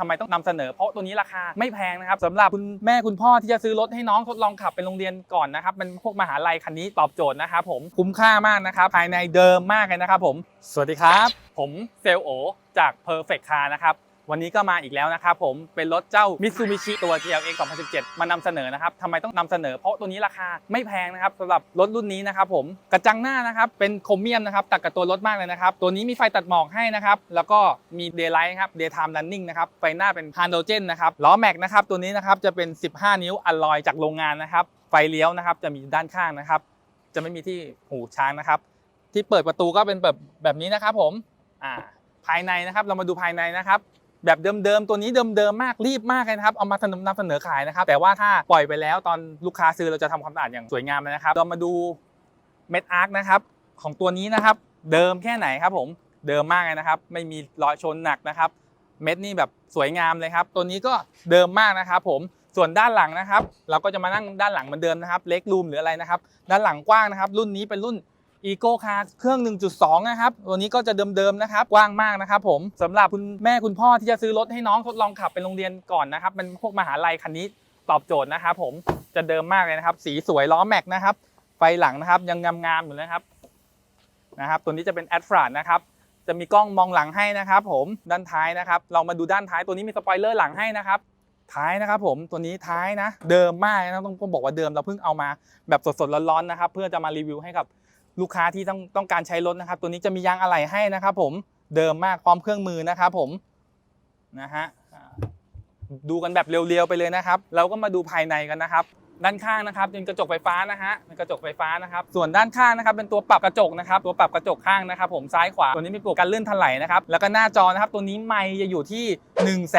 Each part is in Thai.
ทำไมต้องนำเสนอ เพราะตัวนี้ราคาไม่แพงนะครับสำหรับคุณแม่คุณพ่อที่จะซื้อรถให้น้องทดลองขับไปโรงเรียนก่อนนะครับเป็นพวกมหาลัยคันนี้ตอบโจทย์นะครับผมคุ้มค่ามากนะครับภายในเดิมมากเลยนะครับผม สวัสดีครับ ผมเซลโอจาก Perfect Car นะครับ วันนี้ก็มาอีกแล้วนะครับผมเป็นรถเจ้า Mitsubishi ตัว GLX 2017 มานำเสนอนะครับทำไมต้องนำเสนอ เพราะตัวนี้ราคาไม่แพงนะครับสำหรับรถรุ่นนี้นะครับผมกระจังหน้านะครับเป็นโครเมียมนะครับตัดกับตัวรถมากเลยนะครับ ตัวนี้มีไฟตัดหมอกให้นะครับ แล้วก็มี Daylight ครับ Daytime Running นะครับไฟหน้าเป็น Halogen นะครับล้อแม็กนะครับตัวนี้นะครับจะเป็น 15 นิ้วอลลอยจากโรงงานนะครับไฟเลี้ยวนะครับจะมีด้านข้างนะครับ จะไม่มีที่หูช้างนะครับ ที่เปิดประตูก็เป็นแบบแบบนี้นะครับผมอ่าภายในนะครับเรามาดูภายในนะครับ แบบเดิมๆ ตัวนี้เดิมๆ มากรีบมากเลยนะครับ เอามานำเสนอขายนะครับ แต่ว่าถ้าปล่อยไปแล้วตอนลูกค้าซื้อเราจะทำความสะอาดอย่างสวยงามเลยนะครับ เรามาดูเม็ดอาร์คนะครับของตัวนี้นะครับ เดิมแค่ไหนครับผมเดิมมากเลยนะครับ ไม่มีรอยชนหนักนะครับ เม็ดนี่แบบสวยงามเลยครับ ตัวนี้ก็เดิมมากนะครับผมส่วนด้านหลังนะครับ เราก็จะมานั่งด้านหลังเหมือนเดิมนะครับ เล็กรูมหรืออะไรนะครับ ด้านหลังกว้างนะครับ รุ่นนี้เป็นรุ่น อีโก้คาร์เครื่อง 1.2 นะครับ ตัวนี้ก็จะเดิมๆนะครับ กว้างมากนะครับผมสำหรับคุณแม่คุณพ่อที่จะซื้อรถให้น้องทดลองขับไปโรงเรียนก่อนนะครับเป็นพวกมหาลัยคันนี้ตอบโจทย์นะครับผม จะเดิมมากเลยนะครับ สีสวยล้อแม็กนะครับ ไฟหลังนะครับยังงามๆอยู่นะครับ นะครับ ตัวนี้จะเป็นแอดฟรานนะครับ จะมีกล้องมองหลังให้นะครับผม ด้านท้ายนะครับ เรามาดูด้านท้ายตัวนี้มีสปอยเลอร์หลังให้นะครับท้ายนะครับผมตัวนี้ท้ายนะ เดิมมากนะต้องบอกว่าเดิมเราเพิ่งเอามาแบบสดๆร้อนๆนะครับ เพื่อจะมารีวิวให้กับ ลูกค้าที่ต้องต้องการใช้รถนะครับ ตัวนี้จะมียางอะไหล่ให้นะครับ ผมเดิมมากพร้อมเครื่องมือนะครับผมนะฮะดูกันแบบเรียวๆไปเลยนะครับ เราก็มาดูภายในกันนะครับ ด้านข้างนะครับเป็นกระจกไฟฟ้านะฮะเป็นกระจกไฟฟ้านะครับ ส่วนด้านข้างนะครับเป็นตัวปรับกระจกนะครับ ตัวปรับกระจกข้างนะครับ ผมซ้ายขวาตัวนี้มีปุ่มการเลื่อนถลายนะครับ แล้วก็หน้าจอนะครับ ตัวนี้ไมค์จะอยู่ที่ 1 1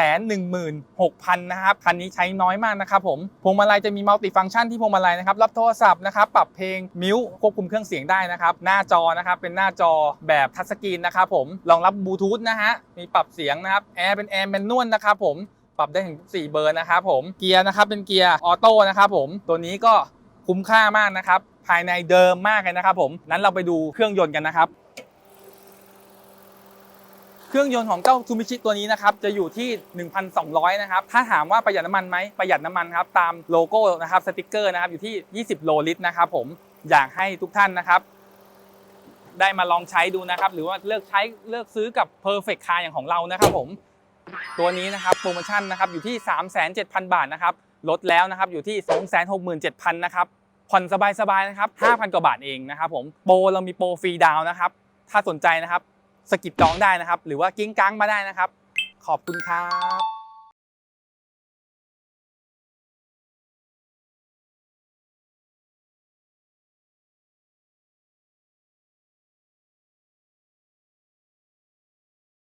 6 0 0 0นะครับคันนี้ใช้น้อยมากนะครับผมพวงมาลัยจะมีมัลติฟังก์ชันที่พวงมาลัยนะครับรับโทรศัพท์นะครับปรับเพลงมิวควบคุมเครื่องเสียงได้นะครับหน้าจอนะครับเป็นหน้าจอแบบทัชสกรีนนะครับผมรองรับบลูทูธนะฮะมีปรับเสียงนะครับแอร์เป็นแอร์แมนนวลนะครับผม รับได้ถึง 4 เบอร์นะครับผมเกียร์นะครับเป็นเกียร์ออโต้นะครับผมตัวนี้ก็คุ้มค่ามากนะครับ ภายในเดิมมากเลยนะครับผมนั้นเราไปดูเครื่องยนต์กันนะครับ เครื่องยนต์ของเจ้าซูมิชิตัวนี้นะครับจะอยู่ที่ 1,200 นะครับ ถ้าถามว่าประหยัดน้ำมันไหมประหยัดน้ำมันครับตามโลโก้นะครับสติกเกอร์นะครับอยู่ที่ 20 โลลิตรนะครับผมอยากให้ทุกท่านนะครับได้มาลองใช้ดูนะครับ หรือว่าเลือกใช้เลือกซื้อกับ Perfect Car อย่างของเรานะครับผม ตัวนี้นะครับโปรโมชั่นนะครับอยู่ที่ 37,000 บาทนะครับลดแล้วนะครับอยู่ที่ 267,000นะครับผ่อนสบายๆนะครับ5,000 กว่าบาทเองนะครับผมโปรเรามีโปรฟรีดาวน์นะครับถ้าสนใจนะครับสกิปจองได้นะครับ หรือว่ากิ้งกังมาได้นะครับ ขอบคุณครับ